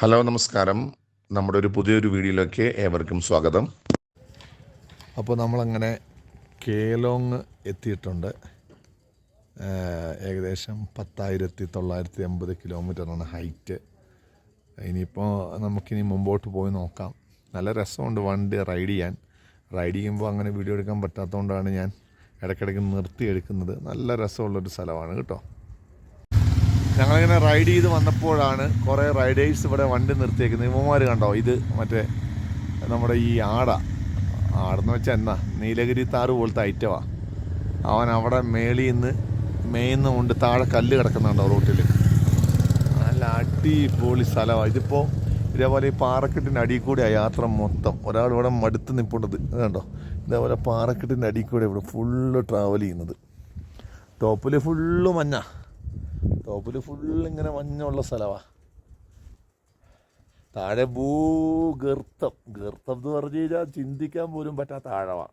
Hello നമസ്കാരം. നമ്മുടെ ഒരു പുതിയൊരു വീഡിയോയിലേക്ക് ഏവർക്കും സ്വാഗതം. അപ്പോൾ നമ്മളങ്ങനെ കേലോങ് എത്തിയിട്ടുണ്ട്. ഏകദേശം പത്തായിരത്തി തൊള്ളായിരത്തി എൺപത് കിലോമീറ്ററാണ് ഹൈറ്റ്. ഇനിയിപ്പോൾ നമുക്കിനി മുമ്പോട്ട് പോയി നോക്കാം. നല്ല രസമുണ്ട് വണ്ടി റൈഡ് ചെയ്യാൻ. റൈഡ് ചെയ്യുമ്പോൾ അങ്ങനെ വീഡിയോ എടുക്കാൻ പറ്റാത്തതുകൊണ്ടാണ് ഞാൻ ഇടയ്ക്കിടയ്ക്ക് നിർത്തി എടുക്കുന്നത് നല്ല രസമുള്ളൊരു സ്ഥലമാണ് കേട്ടോ. ഞങ്ങളിങ്ങനെ റൈഡ് ചെയ്ത് വന്നപ്പോഴാണ് കുറേ റൈഡേഴ്സ് ഇവിടെ വണ്ടി നിർത്തിയേക്കുന്നത്. ഇവന്മാർ കണ്ടോ? ഇത് മറ്റേ നമ്മുടെ ഈ ആട. ആടെന്ന് വെച്ചാൽ എന്നാ? നീലഗിരി താറ് പോലത്തെ ഐറ്റമാ അവൻ അവിടെ മേളിൽ നിന്ന് മേയിന്ന് കൊണ്ട് താഴെ കല്ല് കിടക്കുന്നുണ്ടോ റോട്ടിൽ നല്ല അടിപൊളി സ്ഥലമാണ് ഇതിപ്പോൾ ഇതേപോലെ ഈ പാറക്കെട്ടിന്റെ അടിയിൽ കൂടെയാണ് യാത്ര മൊത്തം. ഒരാൾ ഇവിടെ മടുത്ത് നിൽപ്പുണ്ടത് കണ്ടോ? ഇതേപോലെ പാറക്കെട്ടിന്റെ അടിയിൽ കൂടെ ഇവിടെ ഫുള്ള് ട്രാവൽ ചെയ്യുന്നത്. ടോപ്പിൽ ഫുള്ള് മഞ്ഞ. ടോപ്പിൽ ഫുള്ള് ഇങ്ങനെ മഞ്ഞുള്ള സ്ഥലമാണ് താഴെ ഭൂഗർത്തം. ഗർത്തം എന്ന് പറഞ്ഞു കഴിഞ്ഞാൽ ചിന്തിക്കാൻ പോലും പറ്റാത്ത ആഴമാണ്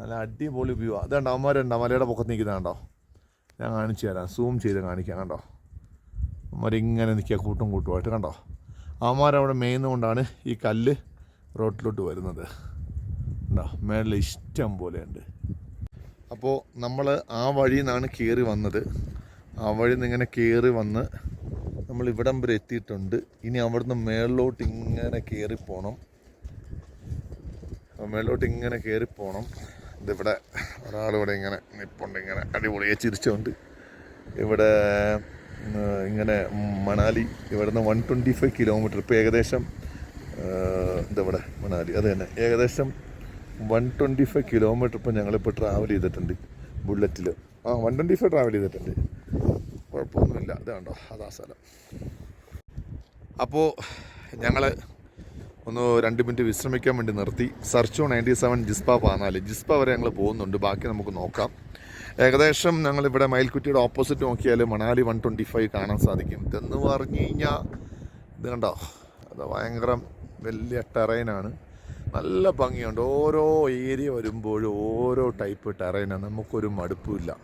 നല്ല അടിപൊളി വ്യൂ അത് കണ്ടോ അവന്മാരുണ്ട്? മലയുടെ പൊക്കത്ത് നിൽക്കുന്ന കണ്ടോ? ഞാൻ കാണിച്ചു തരാം. സൂം ചെയ്ത് കാണിക്കാം കണ്ടോ? അമ്മമാരിങ്ങനെ നിൽക്കുക കൂട്ടും കൂട്ടുമായിട്ട് കണ്ടോ? അവന്മാരവിടെ മേയുന്നതുകൊണ്ടാണ് ഈ കല്ല് റോട്ടിലോട്ട് വരുന്നത്. ഉണ്ടോ മേളിൽ ഇഷ്ടം പോലെയുണ്ട്. അപ്പോൾ നമ്മൾ ആ വഴിയിൽ നിന്നാണ് കയറി വന്നത്. ആ വഴി നിന്ന് ഇങ്ങനെ കയറി വന്ന് നമ്മൾ ഇവിടം വരെ എത്തിയിട്ടുണ്ട്. ഇനി അവിടുന്ന് മേളിലോട്ട് ഇങ്ങനെ കയറി പോകണം മേളിലോട്ട് ഇങ്ങനെ കയറി പോകണം ഇതിവിടെ ഒരാളിവിടെ ഇങ്ങനെ നിപ്പുണ്ട് ഇങ്ങനെ അടിപൊളിയെ ചിരിച്ചുകൊണ്ട് ഇവിടെ ഇങ്ങനെ മണാലി ഇവിടുന്ന് വൺ ട്വന്റി ഫൈവ് കിലോമീറ്റർ ഇപ്പോൾ ഏകദേശം എന്താ ഇവിടെ മണാലി അത് തന്നെ. ഏകദേശം വൺ ട്വന്റി ഫൈവ് കിലോമീറ്റർ ഇപ്പോൾ ഞങ്ങളിപ്പോൾ ട്രാവൽ ചെയ്തിട്ടുണ്ട് ബുള്ളറ്റിൽ ആ വൺ ട്വന്റി ഫൈവ് ട്രാവൽ ചെയ്തിട്ടുണ്ട്. കുഴപ്പമൊന്നുമില്ല. ഇത് കണ്ടോ? അതാ സ്ഥലം. അപ്പോൾ ഞങ്ങൾ ഒന്ന് രണ്ട് മിനിറ്റ് വിശ്രമിക്കാൻ വേണ്ടി നിർത്തി. സർച്ചോ നയന്റി സെവൻ ജിസ്പ പാന്നാൽ. ജിസ്പ വരെ ഞങ്ങൾ പോകുന്നുണ്ട്. ബാക്കി നമുക്ക് നോക്കാം. ഏകദേശം ഞങ്ങളിവിടെ മയിൽക്കുറ്റിയുടെ ഓപ്പോസിറ്റ് നോക്കിയാൽ മണാലി വൺ ട്വന്റി ഫൈവ് കാണാൻ സാധിക്കും. ഇതെന്ന് പറഞ്ഞു കഴിഞ്ഞാൽ ഇത് കണ്ടോ? അത് ഭയങ്കര വലിയ ടെറൈനാണ് നല്ല ഭംഗിയുണ്ട്. ഓരോ ഏരിയ വരുമ്പോഴും ഓരോ ടൈപ്പ് ടെറൈനാണ് നമുക്കൊരു മടുപ്പില്ല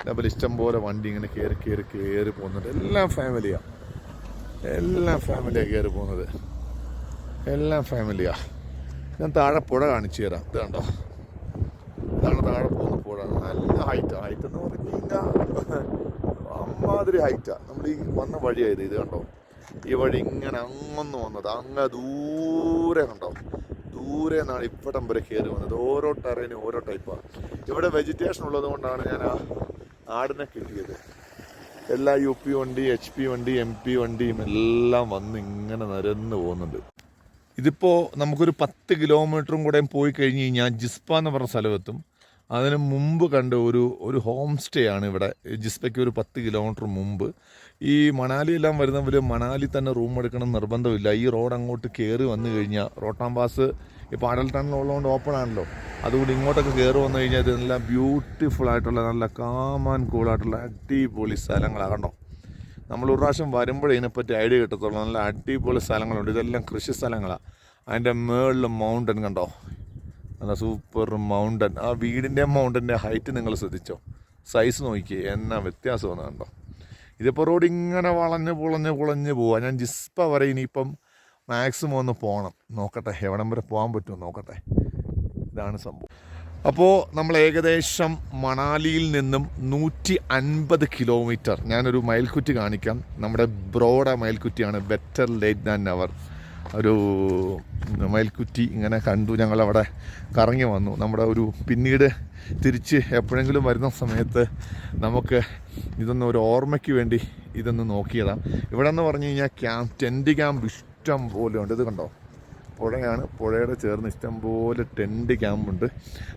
അതേപോലെ ഇഷ്ടം പോലെ വണ്ടി ഇങ്ങനെ കയറി കയറി കയറി പോകുന്നുണ്ട്. എല്ലാം ഫാമിലിയാണ് എല്ലാം ഫാമിലിയാണ് കയറി പോകുന്നത്. എല്ലാം ഫാമിലിയാ ഞാൻ താഴെ പുഴ കാണിച്ചു തരാം. ഇത് കണ്ടോ? ഇതാണ് താഴെ പോകുന്ന പുഴ. നല്ല ഹൈറ്റാണ് ഹൈറ്റ് എന്ന് പറഞ്ഞു കഴിഞ്ഞാൽ അമ്മാതിരി ഹൈറ്റാണ് നമ്മൾ ഈ വന്ന വഴിയായത് ഇത് കണ്ടോ? ഈ വഴി ഇങ്ങനെ അങ്ങൊന്ന് വന്നത്. അങ്ങ് ദൂരെ കണ്ടോ? ദൂരെ നിന്നാണ് ഇവിടം വരെ കയറി വന്നത്. ഓരോ ടെറേനും ഓരോ ടൈപ്പാണ് ഇവിടെ വെജിറ്റേഷൻ ഉള്ളത് കൊണ്ടാണ് ഞാൻ ആ ആടിനെ കിട്ടിയത്. എല്ലാ യു പി വണ്ടി എച്ച് പി വണ്ടി എം പി വണ്ടിയും എല്ലാം വന്ന് ഇങ്ങനെ നിരന്ന് പോകുന്നുണ്ട്. ഇതിപ്പോൾ നമുക്കൊരു പത്ത് കിലോമീറ്ററും കൂടെ പോയി കഴിഞ്ഞ് കഴിഞ്ഞാൽ ജിസ്പ എന്ന് പറഞ്ഞ സ്ഥലമെത്തും അതിന് മുമ്പ് കണ്ട ഒരു ഒരു ഹോം സ്റ്റേ ആണ് ഇവിടെ. ജിസ്പയ്ക്ക് ഒരു പത്ത് കിലോമീറ്റർ മുമ്പ്. ഈ മണാലിയെല്ലാം വരുന്നവർ മണാലി തന്നെ റൂം എടുക്കണം നിർബന്ധമില്ല. ഈ റോഡ് അങ്ങോട്ട് കയറി വന്നു കഴിഞ്ഞാൽ റോട്ടാം പാസ് ഇപ്പോൾ അടൽ ടണൽ ഉള്ളതുകൊണ്ട് ഓപ്പൺ ആണല്ലോ. അതുകൊണ്ട് ഇങ്ങോട്ടൊക്കെ കയറി വന്നു കഴിഞ്ഞാൽ ഇത് നല്ല ബ്യൂട്ടിഫുൾ ആയിട്ടുള്ള നല്ല കാമാൻ കൂളായിട്ടുള്ള അടിപൊളി സ്ഥലങ്ങളാണ് കണ്ടോ. നമ്മൾ ഒരു പ്രാവശ്യം വരുമ്പോഴേ ഇതിനെപ്പറ്റി ഐഡിയ കിട്ടത്തുള്ളൂ. നല്ല അടിപൊളി സ്ഥലങ്ങളുണ്ട്. ഇതെല്ലാം കൃഷി സ്ഥലങ്ങളാണ് അതിന്റെ മേളിൽ മൗണ്ടൻ കണ്ടോ. നല്ല സൂപ്പർ മൗണ്ടൻ. ആ വീടിന്റെ മൗണ്ടന്റെ ഹൈറ്റ് നിങ്ങൾ ശ്രദ്ധിച്ചോ? സൈസ് നോക്കി എന്നാ വ്യത്യാസമാണ് കണ്ടോ? ഇതിപ്പോൾ റോഡ് ഇങ്ങനെ വളഞ്ഞ് പുളഞ്ഞ് പുളഞ്ഞ് പോവാം. ഞാൻ ജിസ്പ വരെ ഇനിയിപ്പം മാക്സിമം ഒന്ന് പോകണം നോക്കട്ടെ എവിടം വരെ പോകാൻ പറ്റുമോ നോക്കട്ടെ. ഇതാണ് സംഭവം. അപ്പോൾ നമ്മൾ ഏകദേശം മണാലിയിൽ നിന്നും നൂറ്റി അൻപത് കിലോമീറ്റർ ഞാനൊരു മയിൽക്കുറ്റി കാണിക്കാം. നമ്മുടെ ബ്രോഡ മയിൽക്കുറ്റിയാണ് ബെറ്റർ ലേറ്റ് ദാൻ അവർ ഒരു മയിൽക്കുറ്റി ഇങ്ങനെ കണ്ടു ഞങ്ങളവിടെ കറങ്ങി വന്നു. നമ്മുടെ ഒരു പിന്നീട് തിരിച്ച് എപ്പോഴെങ്കിലും വരുന്ന സമയത്ത് നമുക്ക് ഇതൊന്ന് ഒരു ഓർമ്മയ്ക്ക് വേണ്ടി ഇതൊന്ന് നോക്കിയതാണ് ഇവിടെ എന്ന് പറഞ്ഞു കഴിഞ്ഞാൽ ക്യാമ്പ് ടെന്റ് ക്യാമ്പ് ഇഷ്ടം പോലെ ഉണ്ട്. ഇത് കണ്ടോ? പുഴയാണ്. പുഴയുടെ ചേർന്ന് ഇഷ്ടം പോലെ ടെന്റ് ക്യാമ്പുണ്ട്.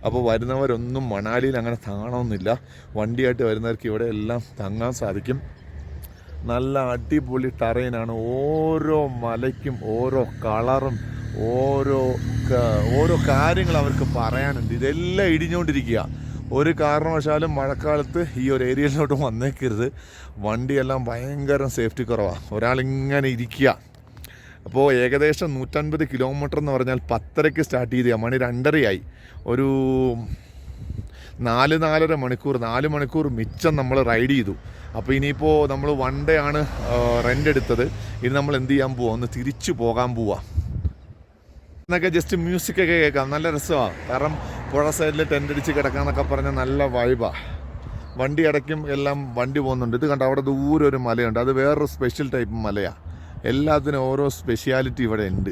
അപ്പോൾ വരുന്നവരൊന്നും മണാലിയിൽ അങ്ങനെ താണമൊന്നുമില്ല വണ്ടിയായിട്ട് വരുന്നവർക്ക് ഇവിടെ എല്ലാം തങ്ങാൻ സാധിക്കും. നല്ല അടിപൊളി ടറയിനാണ് ഓരോ മലയ്ക്കും ഓരോ കളറും ഓരോ ഓരോ കാര്യങ്ങൾ അവർക്ക് പറയാനുണ്ട്. ഇതെല്ലാം ഇടിഞ്ഞുകൊണ്ടിരിക്കുക. ഒരു കാരണവശാലും മഴക്കാലത്ത് ഈ ഒരു ഏരിയയിലോട്ട് വന്നേക്കരുത്. വണ്ടിയെല്ലാം ഭയങ്കര സേഫ്റ്റി കുറവാണ് ഒരാളിങ്ങനെ ഇരിക്കുക. അപ്പോൾ ഏകദേശം നൂറ്റൻപത് കിലോമീറ്റർ എന്ന് പറഞ്ഞാൽ പത്തരയ്ക്ക് സ്റ്റാർട്ട് ചെയ്ത മണി രണ്ടരയായി. ഒരു നാല് നാലര മണിക്കൂർ നാല് മണിക്കൂർ മിച്ചം നമ്മൾ റൈഡ് ചെയ്തു. അപ്പോൾ ഇനിയിപ്പോൾ നമ്മൾ വൺ ഡേ ആണ് റെന്റ് എടുത്തത്. ഇനി നമ്മൾ എന്ത് ചെയ്യാൻ പോവാ? ഒന്ന് തിരിച്ചു പോകാൻ പോവാ. എന്നൊക്കെ ജസ്റ്റ് മ്യൂസിക് ഒക്കെ കേൾക്കാം. നല്ല രസമാണ് കാരണം പുഴ സൈഡിൽ ടെന്റ് അടിച്ച് കിടക്കാന്നൊക്കെ പറഞ്ഞാൽ നല്ല വൈബാണ് വണ്ടി അടയ്ക്കും എല്ലാം വണ്ടി പോകുന്നുണ്ട്. ഇത് കണ്ട? അവിടെ ദൂരെ ഒരു മലയുണ്ട്. അത് വേറൊരു സ്പെഷ്യൽ ടൈപ്പ് മലയാണ് എല്ലാത്തിനും ഓരോ സ്പെഷ്യാലിറ്റി ഇവിടെ ഉണ്ട്.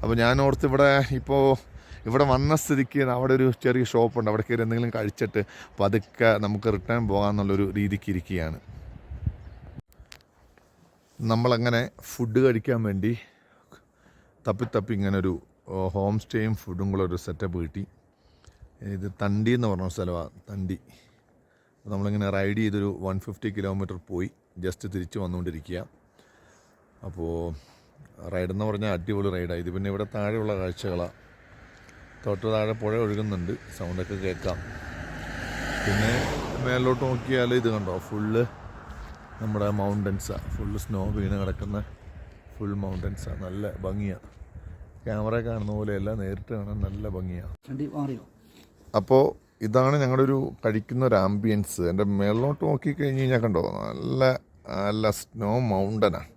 അപ്പോൾ ഞാൻ ഓർത്ത് ഇവിടെ ഇപ്പോൾ ഇവിടെ വന്ന സ്ഥിതിക്ക് അവിടെ ഒരു ചെറിയ ഷോപ്പുണ്ട് അവിടെ കയറി എന്തെങ്കിലും കഴിച്ചിട്ട് പതുക്കെ നമുക്ക് റിട്ടേൺ പോകാമെന്നുള്ളൊരു രീതിക്ക് ഇരിക്കുകയാണ്. നമ്മളങ്ങനെ ഫുഡ് കഴിക്കാൻ വേണ്ടി തപ്പി തപ്പി ഇങ്ങനെ ഒരു ഹോം സ്റ്റേയും ഫുഡും കൂടെ ഒരു സെറ്റപ്പ് കിട്ടി. ഇത് തണ്ടി എന്ന് പറഞ്ഞ സ്ഥലമാണ് തണ്ടി. നമ്മളിങ്ങനെ റൈഡ് ചെയ്തൊരു വൺ ഫിഫ്റ്റി കിലോമീറ്റർ പോയി ജസ്റ്റ് തിരിച്ച് വന്നുകൊണ്ടിരിക്കുക. അപ്പോൾ റൈഡ് എന്ന് പറഞ്ഞാൽ അടിപൊളി റൈഡാണ് ഇത് പിന്നെ ഇവിടെ താഴെയുള്ള കാഴ്ചകളാണ് തൊട്ട് താഴെ പുഴ ഒഴുകുന്നുണ്ട് സൗണ്ടൊക്കെ കേൾക്കാം. പിന്നെ മേലോട്ട് നോക്കിയാൽ ഇത് കണ്ടോ ഫുള്ള് നമ്മുടെ മൗണ്ടൻസാണ് ഫുള്ള് സ്നോ വീണ് കിടക്കുന്ന ഫുൾ മൗണ്ടൻസാണ് നല്ല ഭംഗിയാണ് ക്യാമറ കാണുന്ന പോലെയല്ല നേരിട്ട് കാണാൻ നല്ല ഭംഗിയാണ്. അപ്പോൾ ഇതാണ് ഞങ്ങളുടെ ഒരു കഴിക്കുന്ന ഒരു ആംബിയൻസ് എന്റെ മേളിലോട്ട് നോക്കി കഴിഞ്ഞ് കഴിഞ്ഞാൽ കണ്ടോ നല്ല നല്ല സ്നോ മൗണ്ടനാണ്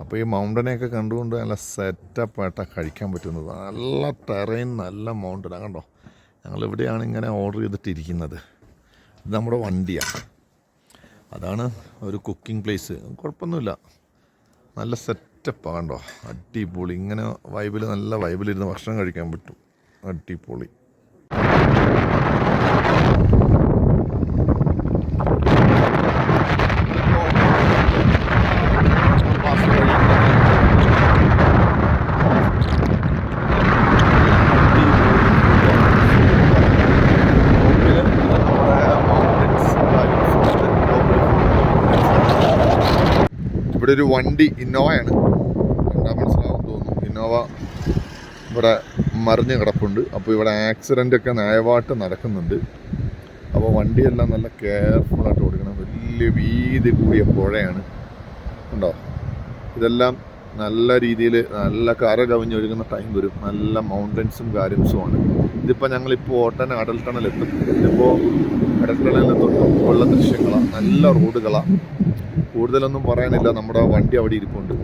അപ്പോൾ ഈ മൗണ്ടനെയൊക്കെ കണ്ടുകൊണ്ട് നല്ല സെറ്റപ്പായിട്ടാണ് കഴിക്കാൻ പറ്റുന്നത്. നല്ല ടെറൈൻ നല്ല മൗണ്ടനാണ് കണ്ടോ? ഞങ്ങൾ ഇവിടെയാണ് ഇങ്ങനെ ഓർഡർ ചെയ്തിട്ടിരിക്കുന്നത്. ഇത് നമ്മുടെ വണ്ടിയാണ്. അതാണ് ഒരു കുക്കിംഗ് പ്ലേസ് കുഴപ്പമൊന്നുമില്ല. നല്ല സെറ്റപ്പാണ് കണ്ടോ അടിപൊളി. ഇങ്ങനെ വൈബിൽ നല്ല വൈബിലിരുന്ന് ഭക്ഷണം കഴിക്കാൻ പറ്റും. അടിപൊളി. ഇവിടെ ഒരു വണ്ടി ഇന്നോവയാണ്. കണ്ടാൽ മനസ്സിലാവും തോന്നുന്നു ഇന്നോവ ഇവിടെ മറിഞ്ഞ് കിടപ്പുണ്ട്. അപ്പോൾ ഇവിടെ ആക്സിഡന്റ് ഒക്കെ നയവാട്ട് നടക്കുന്നുണ്ട്. അപ്പോൾ വണ്ടിയെല്ലാം നല്ല കെയർഫുള്ളായിട്ട് ഓടിക്കണം. വലിയ വീതി കൂടിയ പുഴയാണ്. ഉണ്ടോ ഇതെല്ലാം നല്ല രീതിയിൽ നല്ല കര കവിഞ്ഞൊഴുകുന്ന ടൈം വരും. നല്ല മൗണ്ടൻസും കാര്യംസുമാണ് ഇതിപ്പോൾ ഞങ്ങളിപ്പോൾ ഓട്ടന അടൽ ടണൽ എത്തും. ഇതിപ്പോൾ അടൽ ടണലിൽ തൊട്ട് ഉള്ള ദൃശ്യങ്ങളാണ് നല്ല റോഡുകളാണ് കൂടുതലൊന്നും പറയാനില്ല. നമ്മുടെ വണ്ടി അവിടെ ഇരിപ്പുണ്ട്.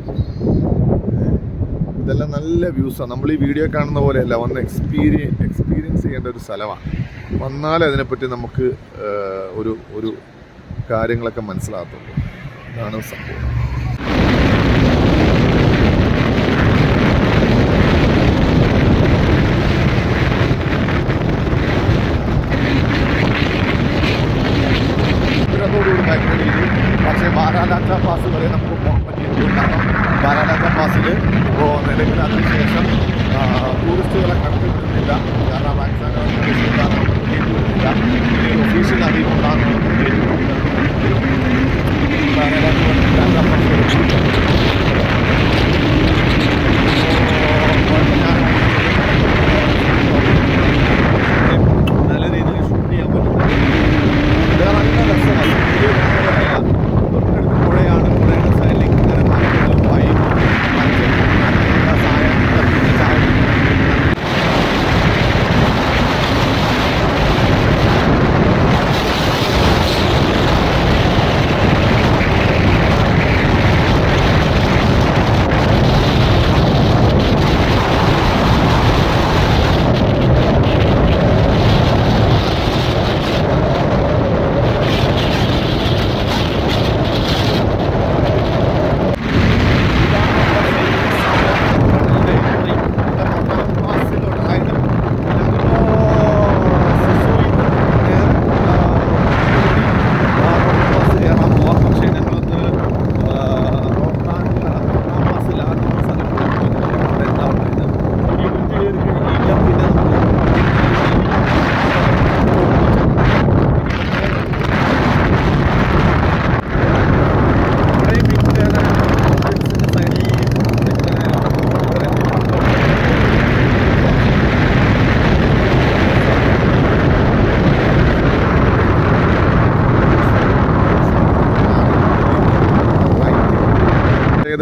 ഇതെല്ലാം നല്ല വ്യൂസാണ് നമ്മൾ ഈ വീഡിയോ കാണുന്ന പോലെയല്ല വന്ന് എക്സ്പീരിയൻ എക്സ്പീരിയൻസ് ചെയ്യേണ്ട ഒരു സ്ഥലമാണ്. വന്നാലേ അതിനെപ്പറ്റി നമുക്ക് ഒരു ഒരു കാര്യങ്ങളൊക്കെ മനസ്സിലാകത്തുള്ളൂ. ഇതാണ് സംഭവം.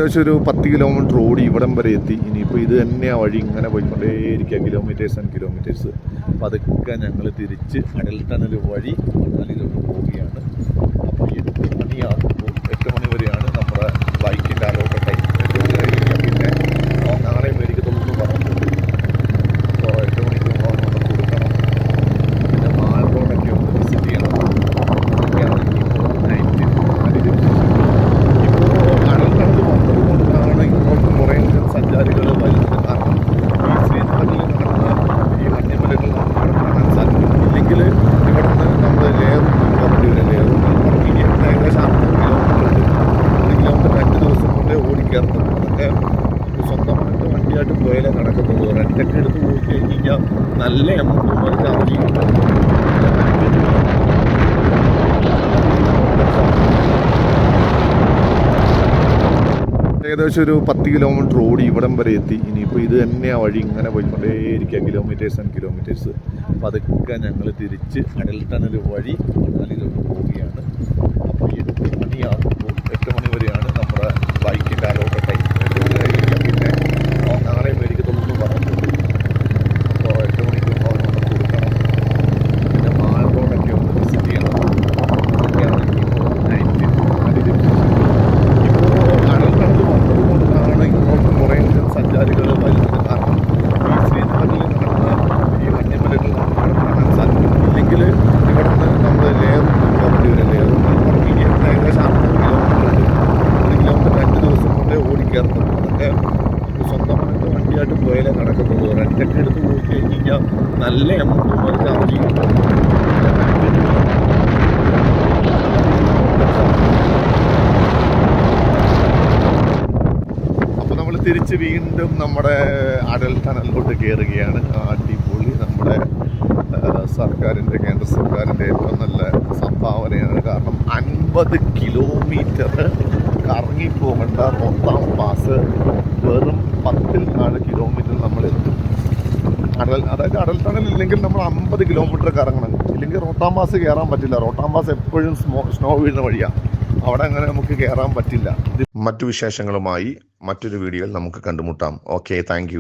ഏകദേശം ഒരു പത്ത് കിലോമീറ്റർ ഓടി ഇവിടം വരെ എത്തി. ഇനിയിപ്പോൾ ഇത് തന്നെയാണ് വഴി ഇങ്ങനെ പോയിക്കൊണ്ടേയിരിക്കുക കിലോമീറ്റേഴ്സ് ആൻഡ് കിലോമീറ്റേഴ്സ് അപ്പോൾ അതൊക്കെ ഞങ്ങൾ തിരിച്ച് അടൽ ടണൽ വഴി മണാലിയിലോട്ട് പോവുകയാണ്. അപ്പോൾ എട്ട് മണിയാകുമ്പോൾ എട്ട് മണി വരെയാണ് നമ്മുടെ ബൈക്കിന്റെ അലോട്ട് ടൈം എട്ട് മണി കഴിഞ്ഞാൽ പിന്നെ ആ, നാളെ മേടിക്കത്തുള്ളൂ എന്ന് പറഞ്ഞിട്ടുണ്ട് അപ്പോൾ എട്ട് മണിക്ക് നമ്മൾ കൊടുക്കണം പിന്നെ മാൾ റോഡൊക്കെ ഒന്ന് വിസിറ്റ് ചെയ്യണം അതൊക്കെയാണ് ഇപ്പോൾ നൈറ്റ് അതിൽ ഇപ്പോൾ കടൽ കടന്ന് വന്നത് കൊണ്ടാണ് ഇങ്ങോട്ട് കുറേ സഞ്ചാരികൾ വരുന്നത് കാരണം ഈ ശ്രീനഗറിൽ നടക്കുന്ന ഈ വന്യമലകൾ നമുക്ക് കാണാൻ സാധിക്കും ഇല്ലെങ്കിൽ ഇവിടെ നിന്ന് നമ്മൾ ലേറും പറഞ്ഞിട്ട് വരും ലേറും പറഞ്ഞ് ഏകദേശം അറുപത് കിലോമീറ്റർ ഉണ്ട് ഒരു കിലോമീറ്റർ രണ്ട് ദിവസം കൊണ്ടേ ഓടിക്കയറുന്നത് അതൊക്കെ നമുക്ക് സ്വന്തമായിട്ട് വണ്ടിയായിട്ട് പോയാലേ നടക്കത്തുള്ളൂ റെന്റൊക്കെ എടുത്ത് പോയി കഴിഞ്ഞ് കഴിഞ്ഞാൽ നല്ല എമൗണ്ട് ചാർജ് ചെയ്യും ഏകദേശം ഒരു പത്ത് കിലോമീറ്റർ ഓടി ഇവിടം വരെ എത്തി. ഇനിയിപ്പോൾ ഇത് തന്നെ ആ വഴി ഇങ്ങനെ പോയിക്കൊണ്ടേയിരിക്കുക. കിലോമീറ്റേഴ്സ് ആൻഡ് കിലോമീറ്റേഴ്സ് പതുക്കെ ഞങ്ങൾ തിരിച്ച് അടൽ ടണൽ വഴി മണാലിയിലോട്ട് പോവുകയാണ്. അപ്പോൾ എട്ട് മണിയാകുമ്പോൾ എട്ട് മണി വരെയാണ് നമ്മുടെ ബൈക്കിന്റെ അലോട്ട് ടൈം എട്ട് മണി കഴിഞ്ഞാൽ പിന്നെ ആ, നാളെ മേടിക്കത്തുള്ളൂ എന്ന് പറഞ്ഞിട്ടുണ്ട് അപ്പോൾ എട്ട് മണിക്ക് നമ്മൾ കൊടുക്കണം പിന്നെ മാൾ റോഡൊക്കെ ഒന്ന് വിസിറ്റ് ചെയ്യണം അതൊക്കെയാണ് ഇപ്പോൾ നൈറ്റ് അതിൽ ഇപ്പോൾ കടൽ കടന്ന് വന്നത് കൊണ്ടാണ് ഇങ്ങോട്ട് കുറേ സഞ്ചാരികൾ വരുന്നത് കാരണം ഈ ശ്രീനഗറിൽ നടക്കുന്ന ഈ വന്യമലകൾ നമുക്ക് കാണാൻ സാധിക്കും ഇല്ലെങ്കിൽ ഇവിടെ നിന്ന് നമ്മൾ ലേറും പറഞ്ഞിട്ട് വരും ലേറും പറഞ്ഞ് ഏകദേശം അറുപത് കിലോമീറ്റർ ഉണ്ട് ഒരു കിലോമീറ്റർ രണ്ട് ദിവസം കൊണ്ടേ ഓടിക്കയറുന്നത് അതൊക്കെ നമുക്ക് വണ്ടിയായിട്ട് പോയാലേ നടക്കത്തുള്ളൂ റെന്റൊക്കെ എടുത്ത് പോയി കഴിഞ്ഞ് കഴിഞ്ഞാൽ നല്ല എമൗണ്ട് ചാർജ് അപ്പോൾ നമ്മൾ തിരിച്ച് വീണ്ടും നമ്മുടെ അടൽ ടണലിലോട്ട് കയറുകയാണ് അടിപൊളി നമ്മുടെ സർക്കാരിന്റെ കേന്ദ്ര സർക്കാരിന്റെ ഏറ്റവും നല്ല സംഭാവനയാണ്. കാരണം അൻപത് കിലോമീറ്റർ കറങ്ങിപ്പോകേണ്ട മൊത്തം പാസ് വെറും പത്തിൽ നാല് കിലോമീറ്റർ നമ്മൾ എത്തും. അടൽ അതായത് അടൽ ടണൽ ഇല്ലെങ്കിൽ നമ്മൾ അമ്പത് കിലോമീറ്റർ കറങ്ങണം. ഇല്ലെങ്കിൽ റോട്ടാം പാസ് കയറാൻ പറ്റില്ല. റോട്ടാം പാസ് എപ്പോഴും സ്നോ വീഴുന്ന വഴിയാണ് അവിടെ അങ്ങനെ നമുക്ക് കയറാൻ പറ്റില്ല. മറ്റു വിശേഷങ്ങളുമായി മറ്റൊരു വീഡിയോയിൽ നമുക്ക് കണ്ടുമുട്ടാം. Okay thank